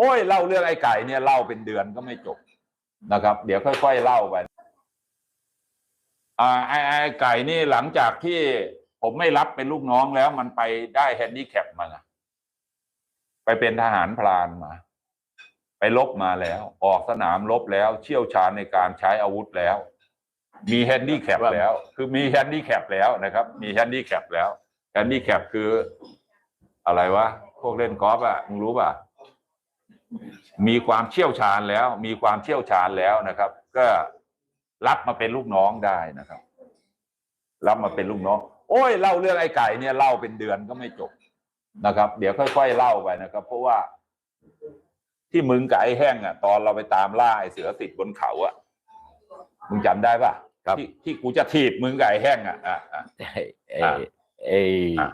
โอ้ยเล่าเรื่องไอ้ไก่เนี่ยเล่าเป็นเดือนก็ไม่จบนะครับ เดี๋ยวค่อย ๆ เล่าไปอ่าไอ้ไอ้ไก่นี่หลังจากที่ผมไม่รับเป็นลูกน้องแล้ว มันไปได้แฮนดี้แคปมาไงไปเป็นทหารพรานมา ไปลบมาแล้ว ออกสนามรบแล้ว เชี่ยวชาญในการใช้อาวุธแล้ว มีแฮนดี้แคปแล้ว คือมีแฮนดี้แคปแล้วนะครับ มีแฮนดี้แคปแล้วแฮนดี้แคปคือ อะไรวะพวกเล่นกอล์ฟอะมึงรู้ป่ะ มีความเชี่ยวชาญแล้ว มีความเชี่ยวชาญแล้วนะครับ ก็รับมาเป็นลูกน้องได้นะครับ รับมาเป็นลูกน้อง โอ้ยเล่าเรื่องไอ้ไก่เนี่ยเล่าเป็นเดือนก็ไม่จบนะครับ เดี๋ยวค่อยๆเล่าไปนะครับ เพราะว่าที่มึงกับไอ้แห้งอะ ตอนเราไปตามล่าไอ้เสือติดบนเขาอะมึงจำได้ป่ะครับที่ที่กูจะถีบมึงกับไอ้แห้งอะอะอะไอ้ไอ้อะ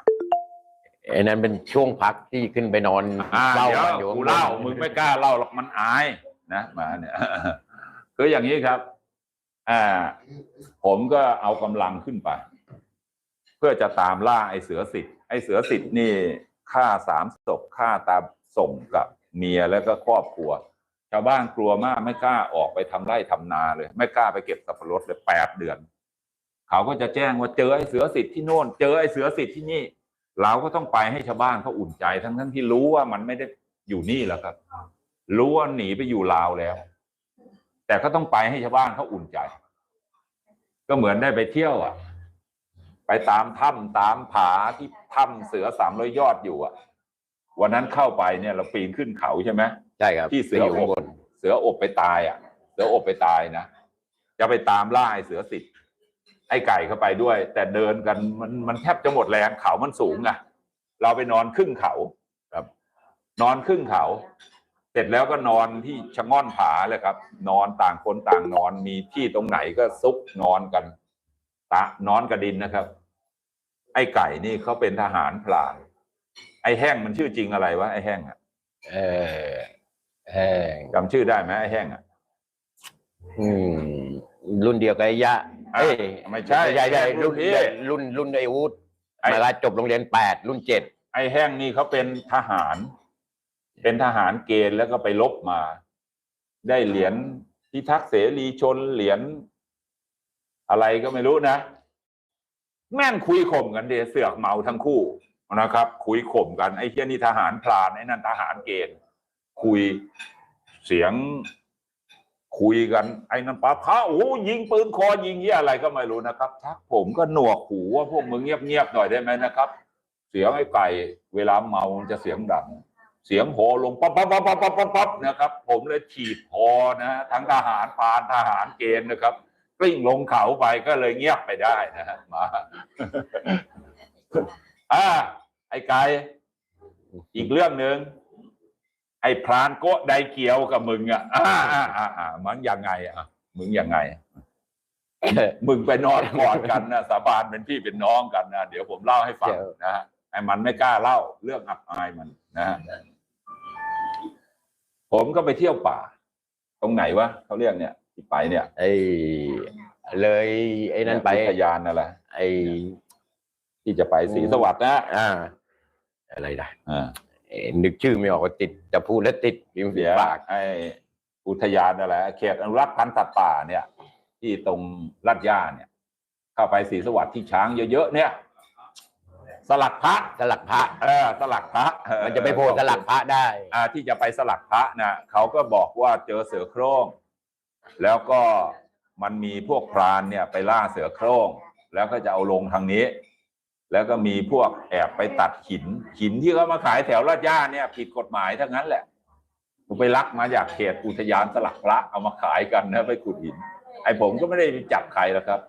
ไอ้อะไอ้นั้นเป็นช่วงพักที่ขึ้นไปนอนอ่าเล่าเดี๋ยวกันอยู่กูเล่ามึงไม่กล้าเล่าหรอกมันอายนะมาเนี่ย คืออย่างนี้ครับอ่าผมก็เอากำลังขึ้นไป เพื่อจะตามล่าไอ้เสือสิทธิ์ไอ้เสือสิทธิ์นี่ฆ่าสามศพฆ่าตามส่งกับเมียแล้วก็ครอบครัว ชาวบ้านกลัวมากไม่กล้าออกไปทำไร่ทำนาเลย ไม่กล้าไปเก็บสับปะรดเลยแปดเดือน เขาก็จะแจ้งว่าเจอไอ้เสือสิทธิ์ที่โน่น เจอไอ้เสือสิทธิ์ที่นี่ เราก็ต้องไปให้ชาวบ้านเขาอุ่นใจทั้งทั้งที่รู้ว่ามันไม่ได้อยู่นี่แล้วครับ รู้ว่าหนีไปอยู่ลาวแล้ว แต่ก็ต้องไปให้ชาวบ้านเขาอุ่นใจ ก็เหมือนได้ไปเที่ยวอะ ไปตามถ้ำตามผาที่ถ้ำเสือสามร้อยยอดอยู่อะ วันนั้นเข้าไปเนี่ย เราปีนขึ้นเขาใช่ไหมใช่ครับที่เสือไปอยู่อข้างบบนเสืออบไปตายอะ เสืออบไปตายนะจะไปตามล่าไอ้เสือสิทธิ์ ไอ้ไก่เข้าไปด้วย แต่เดินกันมันมันแทบจะหมดแรงเขามันสูงอะเราไปนอนครึ่งเขาครับ นอนครึ่งเขา เสร็จแล้วก็นอนที่ชะง่อนผาเลยครับ นอนต่างคนต่างนอนมีที่ตรงไหนก็ซุกนอนกัน ตะนอนกระดินนะครับ ไอ้ไก่นี่เขาเป็นทหารพลานไอ้แห้งมันชื่อจริงอะไรวะไอ้แห้งอะเออแห้งจำชื่อได้ไหมไอ้แห้งอะอืม รุ่นเดียวกับไอ้ยะอะ เอ้ยไม่ใช่ใช่ใช่รุ่รุ่นนนี้รุ่นรุ่นไอ้วุฒไอ้มาลาจบโรงเรียนแปดรุ่นเจ็ดไอ้แห้งนี่เขาเป็นทหาร เป็นทหารเกณฑ์แล้วก็ไปลบมา ได้เหรียญพิทักษ์เสรีชนเหรียญอะไรก็ไม่รู้นะ แม่นคุยข่มกันเดเสือกเมาทั้งคู่นะครับ คุยข่มกันไอ้เที่ยนี่ทหารพลานไอ้นั่นทหารเกณฑ์ คุยเสียง คุยกันไอ้นั่นปะพระโอ้ยิงปืนคอยิงเยี่ยอะไรก็ไม่รู้นะครับทักผมก็หนวกหูว่าพวกมึงเงียบๆหน่อยได้ไหมนะครับ เสียงไอ้ไก่ เวลาเมามันจะเสียงดัง เสียงโหลงปั๊บปั๊บปั๊บปั๊บปั๊บปั๊บนะครับ ผมเลยถีบพอนะทั้งทหารพานทหารเกณฑ์นะครับกลิ้งลงเขาไปก็เลยเงียบไปได้นะฮะมาอ่าไอ้ไก่อีกเรื่องหนึ่ง ไอ้พรานโกะไดเกียวกับมึงอะอ่าอ่าอ่าอ่ามันยังไงอะมึงยังไง มึงไปนอนกอดกันนะสาบานเป็นพี่เป็นน้องกันนะเดี๋ยวผมเล่าให้ฟังนะฮะไอ้มันไม่กล้าเล่าเรื่องอับอายมันนะฮะผมก็ไปเที่ยวป่า ตรงไหนวะเขาเรียกเนี่ยที่ไปเนี่ย ไอ้เลยไอ้นั่นไปอุทยานอะไรไอ้ที่จะไปศรีสวัสดิ์นะอ่า อะไรนะอ่า เอ่อนึกชื่อไม่ออกว่าติดจะพูดแล้วติดริมฝีเดี๋ยวปาก ไอ้อุทยานอะไรเขตอนุรักษ์พันธุ์สัตว์ป่าเนี่ย ที่ตรงลาดย่าเนี่ย เข้าไปศรีสวัสดิ์ที่ช้างเยอะๆเนี่ย สลักพระสลักพระ เออสลักพระเออมันจะไปโผล่สลักพระได้ อ่าที่จะไปสลักพระนะเขาก็บอกว่าเจอเสือโคร่งแล้วก็มันมีพวกพรานเนี่ย ไปล่าเสือโคร่งแล้วก็จะเอาลงทางนี้ แล้วก็มีพวกแอบไปตัดหิน หินที่เขามาขายแถวลาดย่าเนี่ย ผิดกฎหมายทั้งนั้นแหละกูไปลักมาจากเขตอุทยานสลักพระเอามาขายกันนะไปขุดหิน ไอ้ผมก็ไม่ได้จับใครแล้วครับ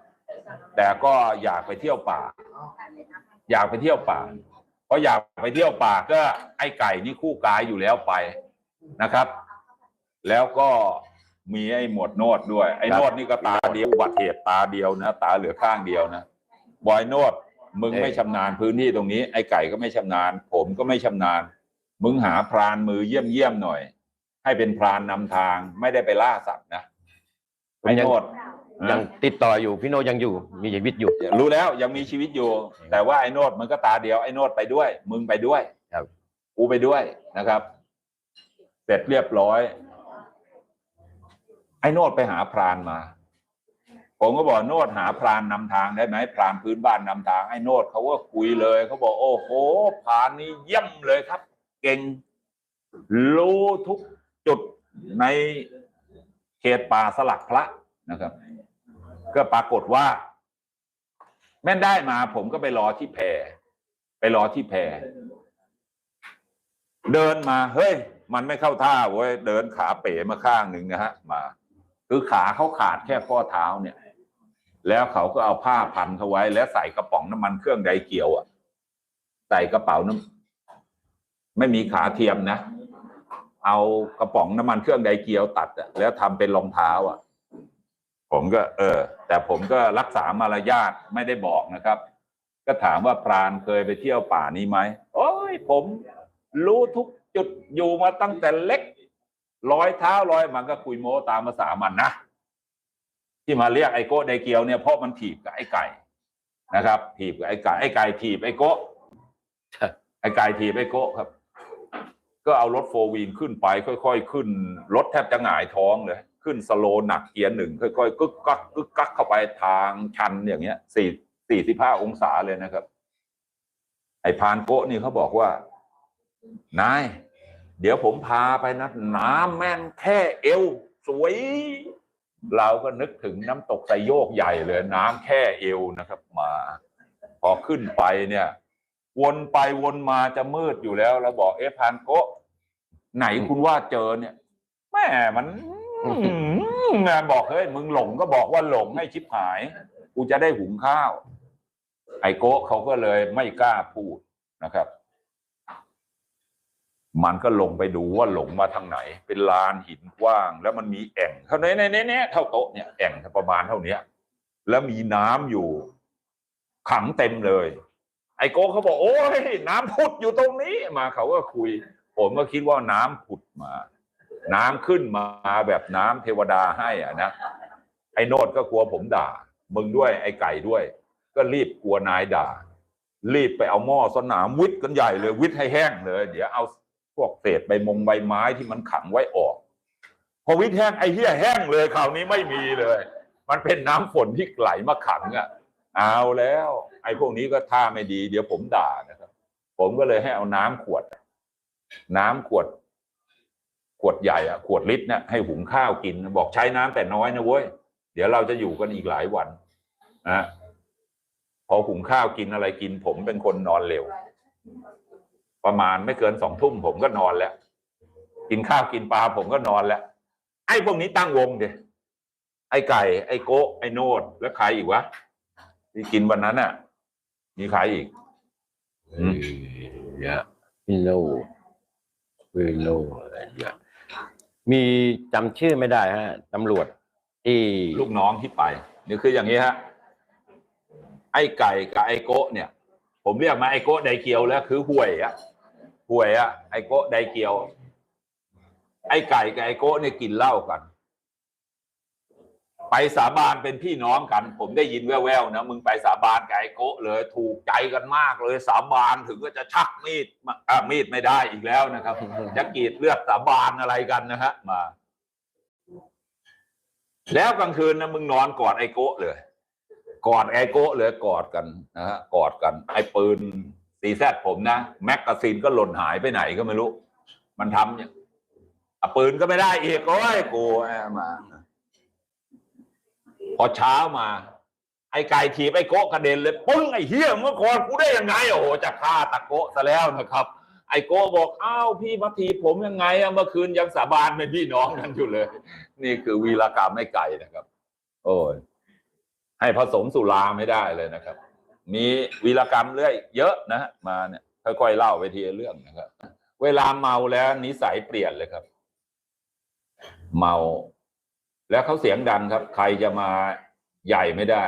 แต่ก็อยากไปเที่ยวป่า อยากไปเที่ยวป่าเพราะอยากไปเที่ยวป่าก็ไอ้ไก่นี่คู่กายอยู่แล้วไปนะครับ แล้วก็มีไอ้หมวดโนดด้วย ไอ้โนดนี่ก็ตาเดียวบัติเหตุตาเดียวนะ ตาเหลือข้างเดียวนะบอยโนด มึงเอ้ยไม่ชำนาญพื้นที่ตรงนี้ไอ้ไก่ก็ไม่ชำนาญ ผมก็ไม่ชำนาญ มึงหาพรานมือเยี่ยมเยี่ยมๆหน่อย ให้เป็นพรานนำทางไม่ได้ไปล่าสัตว์นะไอ้โนดยังติดต่ออยู่พี่โนยังอยู่มีชีวิตอยู่ รู้แล้วยังมีชีวิตอยู่ แต่ว่าไอ้โนดมันก็ตาเดียวไอ้โนดไปด้วย มึงไปด้วยครับกูไปด้วยนะครับ เสร็จเรียบร้อย ไอ้โนดไปหาพรานมา ผมก็บอกโนดหาพรานนำทางได้ไหมพรานพื้นบ้านนำทางไอ้โนดเขาก็คุยเลยเขาบอกโอ้โหพรานนี้เยี่ยมเลยครับ เก่งรู้ทุกจุดในเขตป่าสลักพระนะครับ ก็ปรากฏว่า แม่นได้มา ผมก็ไปรอที่แพรไปรอที่แพรเดินมาเฮ้ย มันไม่เข้าท่าเว้ยเดินขาเป๋มาข้างหนึ่งนะฮะมา คือขาเขาขาดแค่ข้อเท้าเนี่ย แล้วเขาก็เอาผ้าพันเขาไว้ แล้วใส่กระป๋องน้ำมันเครื่องไดเกียวอะใส่กระเป๋าน้ำไม่มีขาเทียมนะ เอากระป๋องน้ำมันเครื่องไดเกียวตัดอะแล้วทำเป็นรองเท้าอะ ผมก็ เออ แต่ผมก็รักษามารยาทไม่ได้บอกนะครับ ก็ถามว่าปราณเคยไปเที่ยวป่านี้ไหมโอ้ยผมรู้ทุกจุดอยู่มาตั้งแต่เล็กรอยเท้ารอยมันก็คุยโม้ตามภาษามันนะ ที่มาเรียกไอโก้ไดเกียวเนี่ยเพราะมันถีบกับไอ้ไก่นะครับถีบกับไอ้ไก่ไอ้ไก่ถีบไอโก้ไอ้ไก่ถีบไอโก้ครับ ก็เอารถโฟร์วีนขึ้นไปค่อยๆขึ้นรถแทบจะหงายท้องเลยขึ้นสโลว์หนักเกียร์หนึ่งค่อยๆกึกกักกึกกักเข้าไปทางชันอย่างเงี้ยสี่สี่สิบห้าองศาเลยนะครับ ไอ้พานโกะนี่เขาบอกว่านายเดี๋ยวผมพาไปนะน้ำแม่นแค่เอว สวย เราก็นึกถึงน้ำตกไซโยกใหญ่เลยน้ำแค่เอวนะครับมา พอขึ้นไปเนี่ย วนไปวนมาจะมืดอยู่แล้ว แล้วบอกเอ๊ะพานโกะไหนคุณว่าเจอเนี่ยแม่มันแม่บอกเฮ้ยมึงหลงก็บอกว่าหลงให้ชิบหาย กูจะได้หุงข้าว ไอโกะเขาก็เลยไม่กล้าพูดนะครับ มันก็ลงไปดูว่าหลงมาทางไหน เป็นลานหินกว้าง แล้วมันมีแอ่งเท่านี้เนี่ยเนี่ยเท่าโต๊ะเนี่ยแอ่งประมาณเท่าเนี้ย แล้วมีน้ำอยู่ ขังเต็มเลย ไอโก้เขาบอกโอ้ยน้ำผุดอยู่ตรงนี้มาเขาก็คุย ผมก็คิดว่าน้ำผุดมา น้ำขึ้นมาแบบน้ำเทวดาให้อะนะไอ้โนดก็กลัวผมด่า มึงด้วยไอ้ไก่ด้วย ก็รีบกลัวนายด่า รีบไปเอาหม้อสนามวิทย์กันใหญ่เลยวิทย์ให้แห้งเลย เดี๋ยวเอา พวกเศษใบมงใบไม้ที่มันขังไว้ออก พอวิทแห้งไอ้เหี้ยแห้งเลยคราวนี้ไม่มีเลย มันเป็นน้ำฝนที่ไหลมาขังอะเอาแล้ว ไอ้พวกนี้ก็ท่าไม่ดี เดี๋ยวผมด่านะครับ ผมก็เลยให้เอาน้ำขวด น้ำขวด ขวดใหญ่อะขวดลิตรเนี่ยให้หุงข้าวกิน บอกใช้น้ำแต่น้อยนะเว้ยเดี๋ยวเราจะอยู่กันอีกหลายวันนะพอหุงข้าวกินอะไรกิน ผมเป็นคนนอนเร็ว ประมาณไม่เกินสองทุ่มผมก็นอนแล้ว กินข้าวกินปลาผมก็นอนแล้ว ไอ้พวกนี้ตั้งวงเดียไอ้ไก่ ไอ้โกะไอ้โนดแล้วใครอีกวะที่กินวันนั้นน่ะ มีใครอีกอืมเยอะวิโลวิโลอะไรเยอะมีจำชื่อไม่ได้ฮะตำรวจที่ลูกน้องที่ไปนี่คืออย่างนี้ฮะไอ้ไก่กับไอ้โกะเนี่ย ผมเรียกมาไอ้โกะไดเกียวแล้ว คือห่วยอะ หวยอะไอโกะไดเกียว ไอไก่กับไอโกะเนี่ยกินเหล้ากัน ไปสาบานเป็นพี่น้องกัน ผมได้ยินแว่วๆนะมึงไปสาบานกับไอโกะเลย ถูกใจกันมากเลย สาบานถึงก็จะชักมีดมาอะมีดไม่ได้อีกแล้วนะครับ จะกรีดเลือดสาบานอะไรกันนะฮะมา แล้วกลางคืนนะมึงนอนกอดไอโกะเลยกอดไอโกะเลยกอดกันนะฮะกอดกัน ไอปืน ซีแซดผมนะ แม็กกาซีนก็หล่นหายไปไหนก็ไม่รู้ มันทำเนี่ยอะปืนก็ไม่ได้อีกโอ้ยกูแอมา พอเช้ามา ไอ้ไก่ถีบไอ้โกะกระเด็นเลยปึ้งไอ้เฮียเมื่อก่อนกูได้ยังไงโอ้โหจะฆ่าตะโกะซะแล้วนะครับ ไอ้โกะบอกอ้าวพี่มาถีบผมยังไงอะเมื่อคืนยังสาบานเป็นพี่น้องกันอยู่เลย นี่คือวีรกรรมไอ้ไก่นะครับ โอ้ยให้ผสมสุราไม่ได้เลยนะครับ มีวีรกรรมเรื่อยเยอะนะฮะมาเนี่ยค่อยๆเล่าไปทีเรื่องนะครับ เวลาเมาแล้วนิสัยเปลี่ยนเลยครับ เมา แล้วเขาเสียงดังครับ ใครจะมาใหญ่ไม่ได้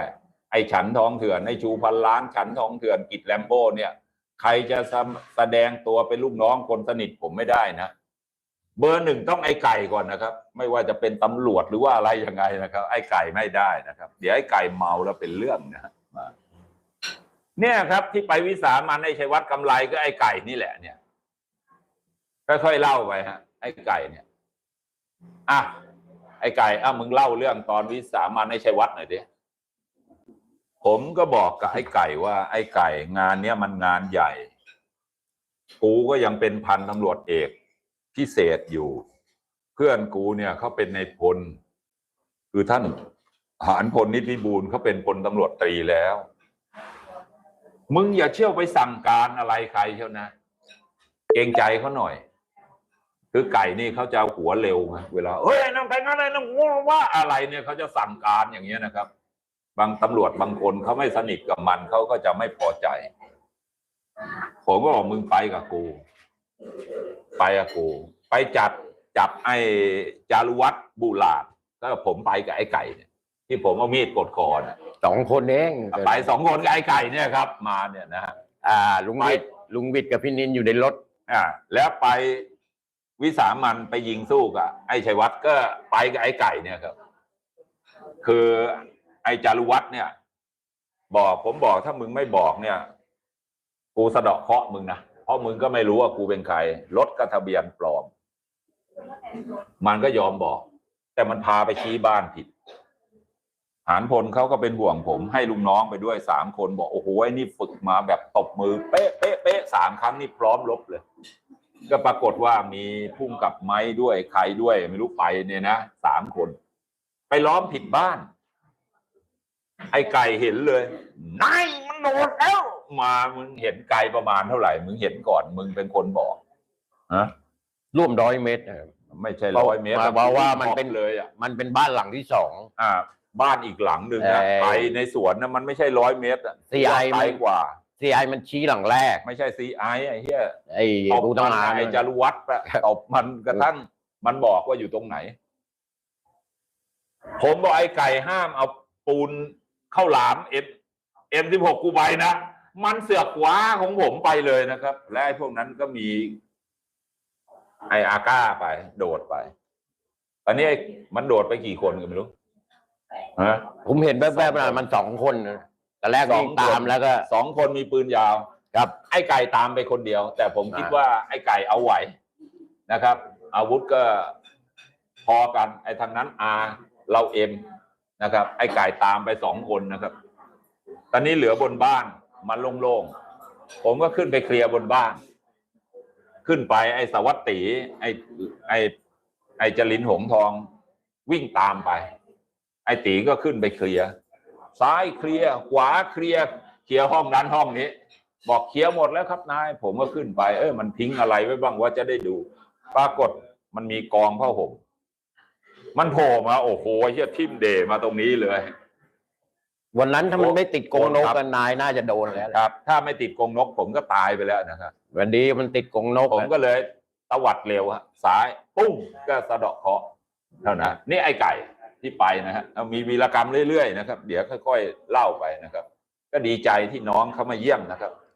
ไอ้ฉันทองเถื่อนไอ้ชูพันล้านฉันทองเถื่อนกิจแลมโบ้เนี่ย ใครจะแสดงตัวเป็นลูกน้องคนสนิทผมไม่ได้นะเบอร์หนึ่งต้องไอ้ไก่ก่อนนะครับ ไม่ว่าจะเป็นตำรวจหรือว่าอะไรยังไงนะครับ ไอ้ไก่ไม่ได้นะครับ เดี๋ยวไอ้ไก่เมาแล้วเป็นเรื่องนะฮะมา เนี่ยครับ ที่ไปวิสามันไอ้ชัยวัดกำไรก็ไอ้ไก่นี่แหละเนี่ยค่อยๆเล่าไปฮะ ไอ้ไก่เนี่ยอะไอ้ไก่อะมึงเล่าเรื่องตอนวิสามันไอ้ชัยวัฒน์หน่อยดิผมก็บอกกับไอ้ไก่ว่า ไอ้ไก่ งานเนี้ยมันงานใหญ่กูก็ยังเป็นพันตำรวจเอกพิเศษอยู่ เพื่อนกูเนี่ยเขาเป็นในพล คือท่านหารพลนิติบูรณ์เขาเป็นพลตำรวจตรีแล้ว มึงอย่าเชี่ยวไปสั่งการอะไรใครเชียวนะเกรงใจเขาหน่อย คือไก่นี่เขาจะหัวเร็วไงเวลาเฮ้ยน้ำไปงั้นอะไรน้ำว่าอะไรเนี่ยเขาจะสั่งการอย่างเงี้ยนะครับ บางตำรวจบางคนเขาไม่สนิทกับมันเขาก็จะไม่พอใจ ผมก็บอกมึงไปกับกู ไปกับกู ไปจับจับไอ้จารุวัตรบุลาดก็ผมไปกับไอ้ไก่เนี่ย ที่ผมเอามีดกดคอน่ะสองคนเองไปสองคนกับไอ้ไก่เนี่ยครับ มาเนี่ยนะฮะอ่า ลุงวิทย์ลุงวิทย์กับพี่นินอยู่ในรถ อ่า แล้วไปวิสามันไปยิงสู้กับไอ้ชัยวัฒน์ก็ไปกับไอ้ไก่เนี่ยครับ คือไอ้จารุวัฒน์เนี่ย บอกผมบอกถ้ามึงไม่บอกเนี่ย กูสะเดาะเคราะห์มึงนะเพราะมึงก็ไม่รู้ว่ากูเป็นใครรถก็ทะเบียนปลอม มันก็ยอมบอก แต่มันพาไปชี้บ้านผิด หารพลเขาก็เป็นห่วงผมให้ลุงน้องไปด้วยสามคนบอกโอ้โหไอ้นี่ฝึกมาแบบตบมือเป๊ะเป๊ะเป๊ะสามครั้งนี่พร้อมลบเลย ก็ปรากฏว่ามีพุ่มกับไม้ด้วยใครด้วย ไม่รู้ไปเนี่ยนะสามคน ไปล้อมผิดบ้าน ไอ้ไก่เห็นเลยนายมันโดดแล้วมามึงเห็นไกลประมาณเท่าไหร่ มึงเห็นก่อนมึงเป็นคนบอกฮะร่วมร้อยเมตรนะครับไม่ใช่ร้อยเมตรมาบอกว่ามันเป็นเลยอะมันเป็นบ้านหลังที่สองอ่า บ้านอีกหลังหนึ่งนะเอ่อ ไปในสวนนะมันไม่ใช่ร้อยเมตรอะ CI ไกลกว่าซีไอมันชี้หลังแรก ไม่ใช่ซีไอไอ้เหี้ยไอ้ตบผู้ต้องมันหา ไอ้จารุวัตรอะตบมันกระทั่งมันบอกว่าอยู่ตรงไหน ผมบอกไอ้ไก่ห้ามเอาปูนเข้าหลามเอ็มเอ็มสิบหกกูไปนะ มันเสือกขวาของผมไปเลยนะครับ และไอ้พวกนั้นก็มี ไออาก้าไป โดดไป อันนี้ไอ้มันโดดไปกี่คนก็ไม่รู้ ฮะผมเห็นแวบๆนะมันสองคนนะแต่แรกสอวิ่งงคนตามแล้วก็ สองคนมีปืนยาวครับ ไอ้ไก่ตามไปคนเดียว แต่ผมคิดอ่าว่าไอ้ไก่เอาไหวนะครับ อาวุธก็พอกัน ไอ้ทางนั้นอาเราเอ็มนะครับ ไอ้ไก่ตามไปสองคนนะครับ ตอนนี้เหลือบนบ้านมันโล่งๆผมก็ขึ้นไปเคลียร์บนบ้าน ขึ้นไปไอ้สวัสตีไอ้ไอ้ไอ้จรินหงทองวิ่งตามไป ไอ้ตีก็ขึ้นไปเคลียร์ซ้ายเคลียร์ขวาเคลียร์เคลียร์ห้องนั้นห้องนี้ บอกเคลียร์หมดแล้วครับนาย ผมก็ขึ้นไป เออมันทิ้งอะไรไว้บ้างว่าจะได้ดู ปรากฏมันมีกองผ้าห่มมันโผล่มา โอ้โหเฮียทิมเดมาตรงนี้เลย วันนั้นถ้ามันไม่ติดกรงนกครับกันนายน่าจะโดนแล้วครับ ถ้าไม่ติดกรงนกผมก็ตายไปแล้วนะครับวันนี้มันติดกรงนกผมก็เลยตวัดเร็วฮะซ้าย ปุ้งก็สะเดาะเคราะห์เท่านั้นนี่ไอ้ไก่ ที่ไปนะฮะเอามีวีรกรรมเรื่อยๆนะครับ เดี๋ยวค่อย ๆ เล่าไปนะครับ ก็ดีใจที่น้องเขามาเยี่ยมนะครับ